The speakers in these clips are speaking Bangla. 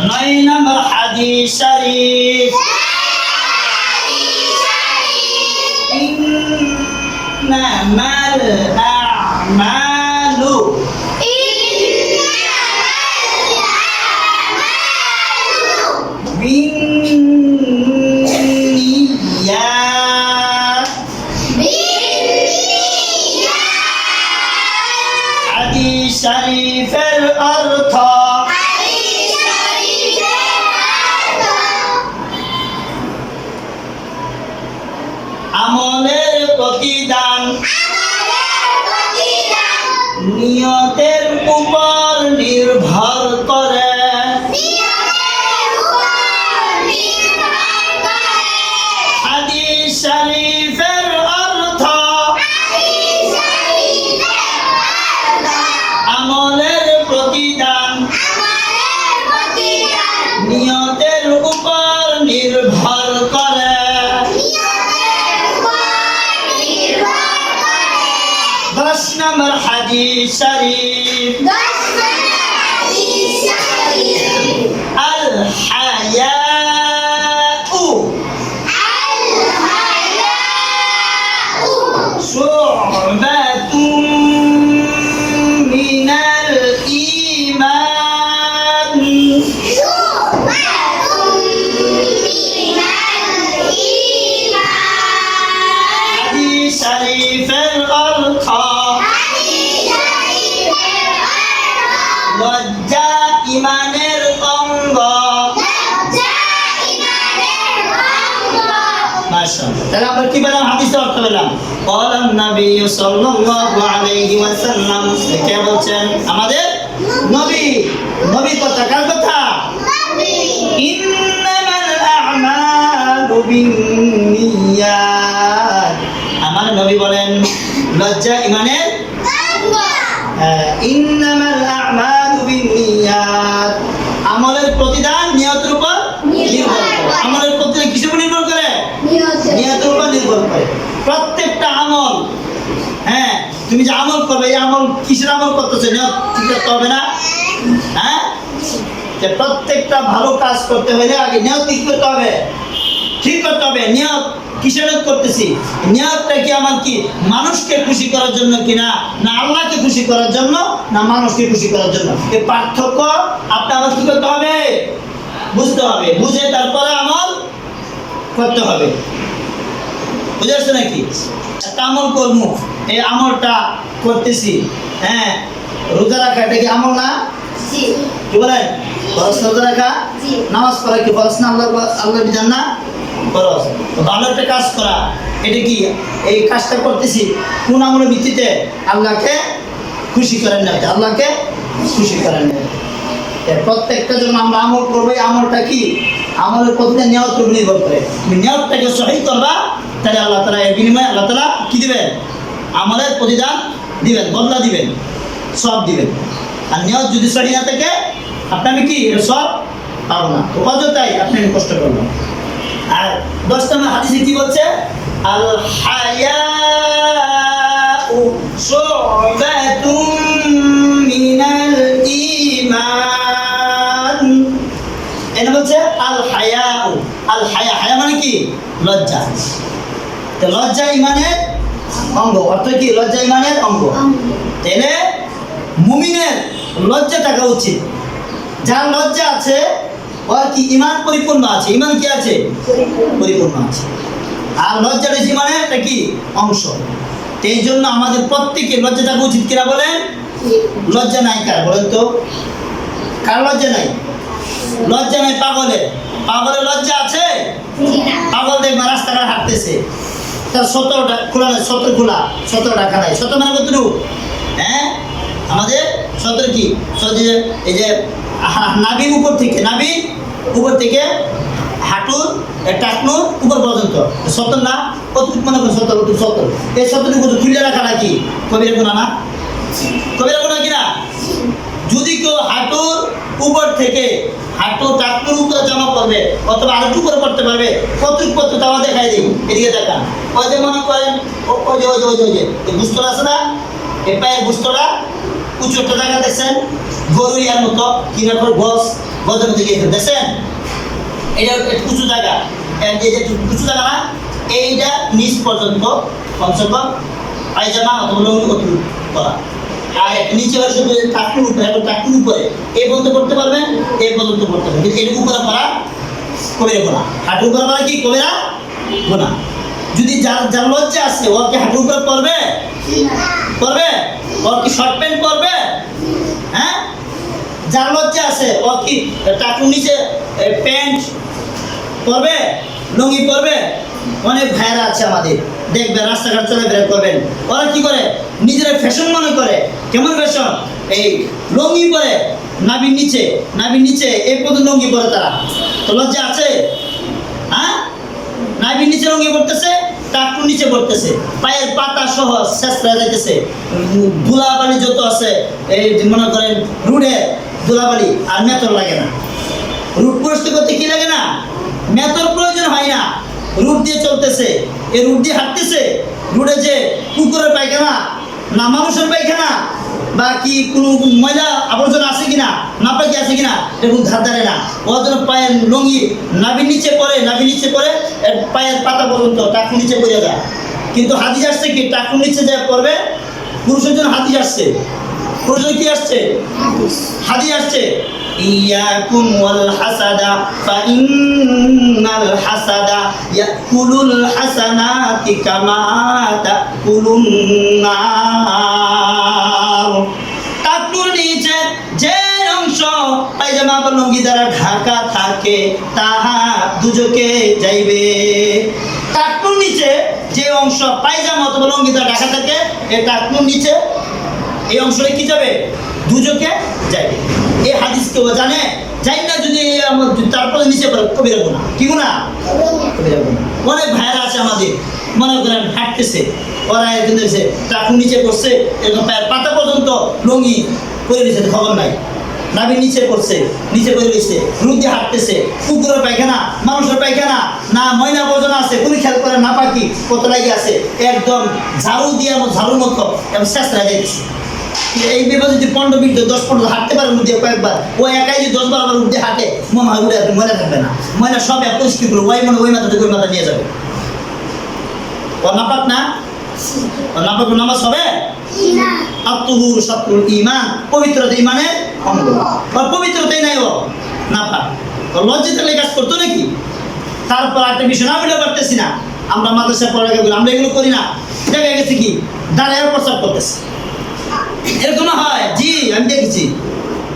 নয় নম্বর হাদিস শরীফ। নম্বর হাদিস শরীফ قال النبي صلى الله عليه وسلم কে বলছেন আমাদের নবী নবী কথা কার কথা ইন্নামাল আ'মালু বিন্নিয়াত আমার নবী বলেন লজ্জা ইমানের আহ, ইন্নামাল আ'মালু বিন্নিয়াত আমলের প্রতিদান নিয়তের উপর নির্ভর করে আমলের প্রতিদান কিসের উপর নির্ভর করে নিয়তের উপর নির্ভর করে প্রত্যেকটা আমল হ্যাঁ তুমি যে আমল করবে, এই আমল কিসের আমল করতেছে ঠিক করতে হবে না? হ্যাঁ? যে প্রত্যেকটা ভালো কাজ করতে হলে আগে নিয়ত ঠিক করতে হবে। ঠিক করতে হবে, নিয়ত কিসের করতেছি? নিয়তটা কি আমার কি, মানুষকে খুশি করার জন্য কিনা না? আল্লাহকে খুশি করার জন্য, না মানুষকে খুশি করার জন্য? এই পার্থক্য আপনি আমার কি করতে হবে? বুঝতে হবে, বুঝে তারপরে আমল করতে হবে। বুঝে আসছে নাকি? আমল করব। এই আমলটা করতেছি। হ্যাঁ রোজা রাখা এটা কি আমল না? কি বলেন ফরজ রোজা রাখা? নামাজ পড়া কি ফরজ না আল্লাহ আল্লাহ বিধান না? ফরজ। ভালো একটা কাজ করা। এটা কি? এই কাজটা করতেছি কোন আমলের ভিত্তিতে? আল্লাহকে খুশি করেন না আল্লাহকে খুশি করেন না প্রত্যেকটা যখন আমরা আমল করব আমলটা কি? আমলের প্রতিটা নিয়ত নির্ভর করে। নিয়তটাকে সহি করবা তাহলে আল্লাহ তালা এর বিনিময়ে আল্লাহ তালা কি দিবেন? আমলের প্রতিদান দিবেন, বদলা দিবেন, সব দিবেন। আর নিয়ত যদি সহি না থাকে আপনি আমি কি সব পাবো না। অযথাই আপনি আমি কষ্ট করবেন। আর দশ নম্বর হাদিসে কি বলছে? আল শু'বাতুম মিনাল ঈমান। এটা বলছে আল হায়াউ আল হায়া হায়া মানে কি? লজ্জা। তো লজ্জা ইমানের অঙ্গ। অর্থ কি? লজ্জা ইমানের অঙ্গ। তাহলে মুমিনের লজ্জা থাকা উচিত। যার লজ্জা আছে ওর কি ইমান পরিপূর্ণ আছে? ইমান কি আছে? পরিপূর্ণ আছে। আর লজ্জা রয়েছে ইমানের একটা কি? অংশ। এই জন্য আমাদের প্রত্যেকে লজ্জা থাকা উচিত কিনা বলেন? লজ্জা নাই কার বলেন তো। কার লজ্জা নাই? লজ্জা নাই পাগলের। পাগলের লজ্জা আছে? পাগল দেখবে রাস্তাঘাট হাঁটতেছে। তার সতেরোটা খোলা নাই, সতেরো খোলা, সতেরো টাকা নাই। সতেরো মানে কতটুকু? হ্যাঁ? আমাদের সতেরো কি? সতেরো এই যে নাভির উপর থেকে নাভি উপর থেকে হাঁটুর, এ টাকনুর উপর পর্যন্ত। সতেরো না? কতটুকু মনে করেন সতেরো? কত সতেরো। এই সতেরটুকু খুলে রাখা নাকি? কবিরা গুণা না কবিরা গুণা কিনা যদি কেউ হাঁটুর উপর থেকে হাঁটু টাকুর উপরে জমা করবে, অথবা আরও একটু করে করতে পারবে, কতটুকু কত তাওয়া দেখাই দিই। এদিকে দেখান। ওই যে মনে করেন ওই যে ওই যে ওই যে ওই যে বুস্তরা আছে না? এই পায়ের বুস্তরা উঁচু একটা জায়গা দেখছেন? গরু ইয়ার মতো কিনার পর গছ, গজের গিয়ে দেখছেন? এটা উঁচু জায়গা। এই যে উঁচু জায়গা না, এইটা নিচ পর্যন্ত, কমসে কম, পায়জামা অথবা করা। আর নিচে শুধু টাকুর উপরে একটা টাকুর উপরে। এই পর্যন্ত করতে পারবেন এই পর্যন্ত করতে পারবেন। কিন্তু উপরে করা কবিরা গোনা। হাঁটুর উপরে করা কি কবিরা গোনা? যদি যার যার লজ্জা আছে, ও কি হাঁটুর উপরে পড়বে? পড়বে? ওর কি শর্ট প্যান্ট পরবে হ্যাঁ? যার লজ্জা আছে, ও কি টাকুর নিচে প্যান্ট পরবে লুঙ্গি পরবে অনেক ভাইরা আছে আমাদের। দেখবে, রাস্তাঘাট চলে বের করবেন ওরা কি করে? নিজেরা ফ্যাশন মনে করে। কেমন ফ্যাশন এই লুঙ্গি পরে নাবির নিচে নাবির নিচে এই পর্যন্ত লুঙ্গি পরে তারা। তো লজ্জা আছে? হ্যাঁ? নাবির নিচে লুঙ্গি পড়তেছে টাকুর নিচে পড়তেছে পায়ের পাতা সহ শেষ হয়ে যাইতেছে। ধুলাবালি যত আছে, এই মনে করেন রুডে ধুলাবালি, আর মেতর লাগে না। রুট পরিষ্কার করতে কি লাগে না? মেতর প্রয়োজন হয় না। রুট দিয়ে চলতেছে। এই রুট হাঁটতেছে, রুটে যে কুকুরের পায়খানা না মানুষের পায়খানা, বা কি কোনো ময়লা আবর্জনা আছে কিনা, না পাকি আছে কিনা এরকম ধার ধারে না। ওর জন্য পায়ের লঙ্গি নাভির নিচে পড়ে, নাভির নিচে পড়ে, এর পায়ের পাতা পর্যন্ত টাকুর নিচে পড়ে যায়। কিন্তু হাতি আসছে কি? টাকুর নিচে যা পড়বে, পুরুষের জন্য হাতি আসছে। পুরুষের কি আসছে? হাতি আসছে। ওয়াল হাসাদা ফাইন্নাল হাসাদা ইয়াকুলুল হাসানাতি কামা তাকুলুন নার টাকুর নিচে যে অংশ পায়জামা বা লুঙ্গি দ্বারা ঢাকা থাকে, তাহা দুজকে যাইবে। টাকুর নিচে যে অংশ পায়জামা অথবা লুঙ্গি দ্বারা ঢাকা থাকে এই টাকুর নিচে এই অংশটা কি যাবে? দুজকে যাবে এই হাদিস কেউ জানে? জানি না যদি তারপরে নিচে পড়ে কবিরা গোনা কি গোনা কবিরা গোনা অনেক ভাইরা আছে আমাদের, মনে করেন হাঁটতেছে। ওরা একজন দেখছে টাকুর নিচে পড়ছে, এরকম পায়ের পাতা পর্যন্ত লঙ্গি করে দিয়েছে খবর নাই। নাবির নিচে পড়ছে, নিচে করে দিচ্ছে রুদ দিয়ে হাঁটতেছে, কুকুরের পায়খানা, মানুষের পায়খানা, না ময়না আবর্জনা আছে, কোনো খেয়াল করে না পাখি কত লাগে আছে, একদম ঝাড়ু দিয়ে ঝাড়ুর মতো এবং শেষ যাইতেছে এই বিভাগ যদি পনেরো মিনিট দশ পনেরো হাঁটতে পারে উঠে কয়েকবার ও একাই যদি আবার উঠে হাঁটে মনে হয় উঠে আর ময়লা থাকবে না। ময়লা সব এক পরিষ্কার করে ওই মনে ওই মাথা থেকে ওই মাথা নিয়ে যাবে। ও নাপাক না? নাপাক নামাজ হবে? আত্মহুর শত্রুল ইমান। পবিত্রতা ইমানের অঙ্গ। পবিত্রতাই নাই ও। নাপাক ও লজ্জিত কাজ করতো নাকি? তারপর একটা বিষয় না বলে পারতেছি না। আমরা মাদ্রাসায় পড়ালেখা করি আমরা এগুলো করি না। দেখা গেছে কি? দাঁড়ায় প্রচার করতেছে। এরকম হয়। জি আমি দেখেছি।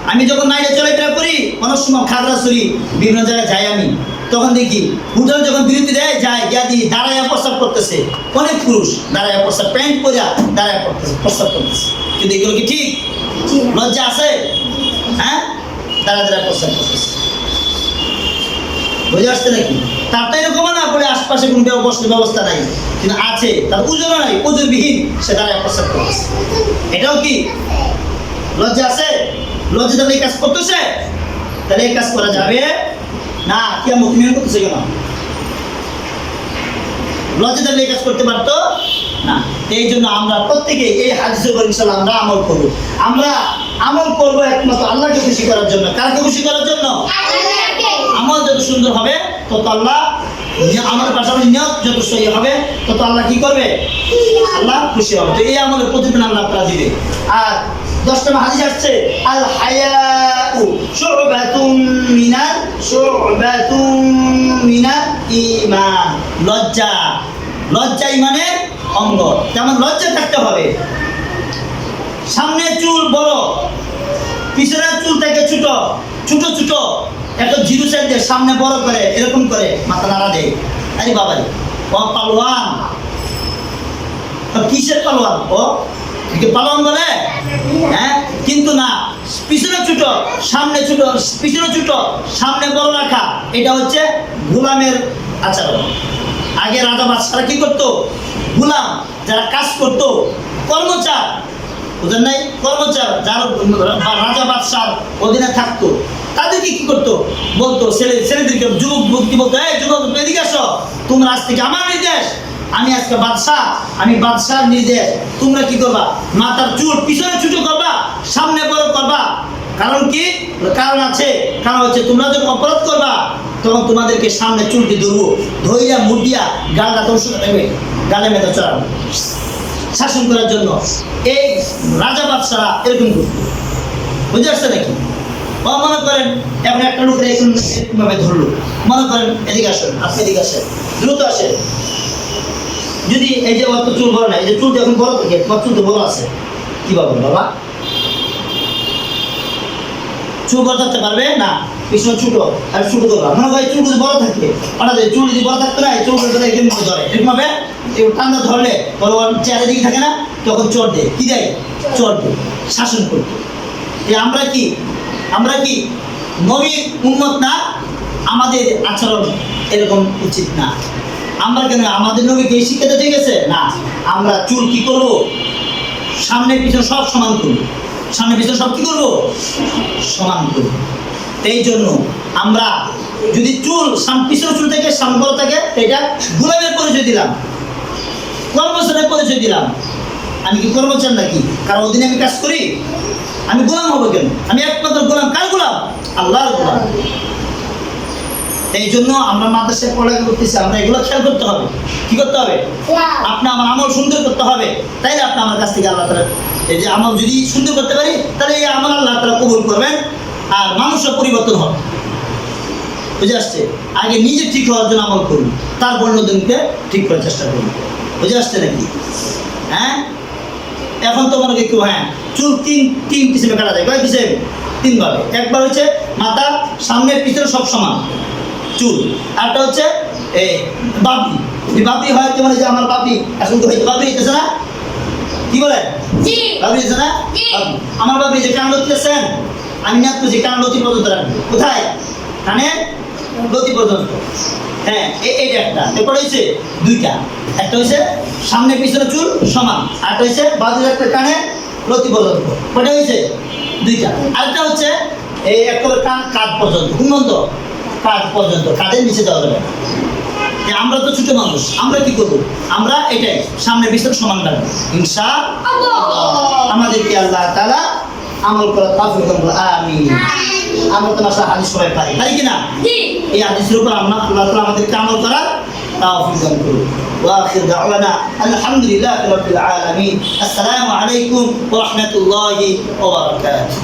আমি যখন নাইলে চলাফেরা করি অনেক সময় খাগড়াছড়ি বিভিন্ন জায়গায় যাই আমি। তখন দেখি হোটেল যখন বিরতি দেয় যায় গিয়া দিয়ে দাঁড়াইয়া প্রস্তাব করতেছে। অনেক পুরুষ দাঁড়ায় প্রস্তাব প্যান্ট পরিয়া দাঁড়ায় করতেছে প্রস্তাব করতেছে। কিন্তু এগুলো কি ঠিক? লজ্জা আছে? হ্যাঁ? দাঁড়া দাঁড়ায় প্রস্তাব করতেছে। বুঝে আসছে নাকি? তার না আশপাশে কোনো ব্যব- ব্যবস্থা নাই। কিন্তু আছে, তার নাই সে দাঁড়ায় প্রস্তাব এটাও কি? লজ্জা আছে? লজ্জা তাহলে এই কাজ করতেছে? তাহলে এই কাজ করা যাবে? না, কি করতেছে কেন? লজ্জা তাহলে এই কাজ করতে পারতো? না। এই জন্য আমরা প্রত্যেকে এই ইনশাল্লাহ আমরা আমল করব। আমরা আমল করব একমাত্র আল্লাহকে খুশি করার জন্য। কারকে খুশি করার জন্য? আমল যত সুন্দর হবে, তত আল্লাহ আমার পাশাপাশি নিয়ত যত সহি হবে, তত আল্লাহ কি করবে? আল্লাহ খুশি হবে। তো এই আমলের প্রতিদিন আল্লাহ আপনারা দিবে আর দশটা হাদিস আসছে আল হায়াউ শুবাতুম মিনাল শুবাতুম মিনাল ঈমান। লজ্জা। লজ্জা ইমানের অঙ্গ। যেমন লজ্জা থাকতে হবে। সামনে চুল বড়, পিছনের চুল থেকে ছোট ছোট ছোট। একটা জিরো সামনে বড় করে, এরকম করে মাথা নাড়া দেয়। আরে বাবা ও পালোয়ান। কিসের পালোয়ান? ও পালোয়ান বলে? হ্যাঁ কিন্তু না, পিছনে সামনে পিছনে সামনে বড় রাখা, এটা হচ্ছে গোলামের আচরণ। আগে রাজা বাদশারা কি করতো? গোলাম যারা কাজ করতো, কর্মচার, বুঝেন নাই? কর্মচার যারা রাজা বাদশার অধীনে থাকতো তাদেরকে কি করতো? বলতো, ছেলে, ছেলেদেরকে যুবক, যুবতী বলতো, এই যুবক এদিকে আসো, তোমরা আজ থেকে আমার নির্দেশ, আমি আজকে বাদশাহ, আমি বাদশার নির্দেশ, তোমরা কি করবা? মাথার চুল পিছনে ছুটো করবা, সামনে বড় করবা। কারণ কি? কারণ আছে, কারণ হচ্ছে তোমরা যখন অপরাধ করবা, তখন তোমাদেরকে সামনে চুলটি ধরবো ধইয়া মুখ দিয়া গালটা তোর নেবে গালে মেধা চড়াবো। শাসন করার জন্য এই রাজা বাদশারা এরকম করতো। বুঝে আসছে নাকি? ও মনে করেন একটা এরকমভাবে ধরলো? মনে করেন, এদিকে আসেন, আপনি এদিকে আসেন, দ্রুত আসেন। যদি এই যে চুল বড় না এই যে চুল যখন বড় থাকে, তোমার চুল তো বড় আছে। কি বাবা? চুল বড় থাকতে পারবে? না, পিছনে ছোট, আর ছোট করবা মনে হয় চুল যদি বড় থাকে, হঠাৎ চুল যদি বড় থাকতো না চুল যদি একদম ধরে এরকম হবে এই টান্দা ধরলে বড় চেয়ারের দিকে থাকে না, তখন চোর দেয়। কি দেয়? চোর দেয়। শাসন করতো। আমরা কি আমরা কি নবীর উন্মত না? আমাদের আচরণ এরকম উচিত না। আমরা কেন, আমাদের নবীকে এই শিক্ষাটা ঠিক আছে না। আমরা চুল কি করব? সামনে পিছনে সব সমান করব। সামনে পিছনে সব কি করব? সমান করব। এই জন্য আমরা যদি চুল পিছনে চুল থেকে বড় থাকে, এটা গোলামের পরিচয় দিলাম। কর্মচারের পরিচয় দিলাম। আমি কি কর্মচার নাকি? কারণ ওদিনে আমি কাজ করি? আমি গোলাম হব কেন? আমি একমাত্র গোলাম। কার গোলাম? আল্লাহর গোলাম। এই জন্য আমরা মাদ্রাসায় পড়ালেখা করতেছি আমরা এগুলো খেয়াল করতে হবে। কি করতে হবে? আপনি আমার আমল সুন্দর করতে হবে। তাই আপনি আমার কাছ থেকে আল্লাহ তালা এই যে আমল যদি সুন্দর করতে পারি তাহলে এই আমল আল্লাহ তালা কবুল করবেন আর মানুষের পরিবর্তন হবে। বুঝে আসছে? আগে নিজে ঠিক হওয়ার জন্য আমল করুন। তারপর নতুনকে ঠিক করার চেষ্টা করুন। বুঝে আসছে নাকি? হ্যাঁ? এখন তো মনে একটু হ্যাঁ চুল তিন তিন কিসিমে কাটা যায়। কয় কিসেম তিনভাবে। একবার হচ্ছে মাথা সামনের পিছনে সব সমান চুল। আরটা হচ্ছে এই বাপি। এই বাপি হয় যেমন এই যে আমার বাপি? এখন তো হয়তো বাপি হইতেছে না। কি বলে? বাপি হইতেছে না? আমার বাপি যে কান লতিতেছেন আমি নিয়াত করছি কান লতি পর্যন্ত রাখব। কোথায়? কানে? লতি পর্যন্ত হ্যাঁ এইটা একটা। এরপর হয়েছে দুইটা। একটা সামনে পিছনে চুল সমান আরেকটা হয়েছে বাজুর একটা কানে লতি পর্যন্ত কটা হয়েছে? দুইটা। আরেকটা হচ্ছে এই একেবারে কান কাঁধ পর্যন্ত পর্যন্ত কাঁধ পর্যন্ত কাঁধের নিচে যাওয়া যাবে যে আমরা তো ছোট মানুষ আমরা কি করব? আমরা এটাই সামনে পিছনে সমান রাখব ইনশা আল্লাহ। আমাদেরকে আল্লাহ তাআলা আমল করা তাফিক আমি আমরা তো মাসা হাদিস সবাই পারি পারি কিনা জি এই হাদিসের উপর আমরা আল্লাহ তাআলা আমাদেরকে আমল করার তাওফিক দান করুন واخر دعوانا الحمد لله رب العالمين السلام عليكم ورحمه الله وبركاته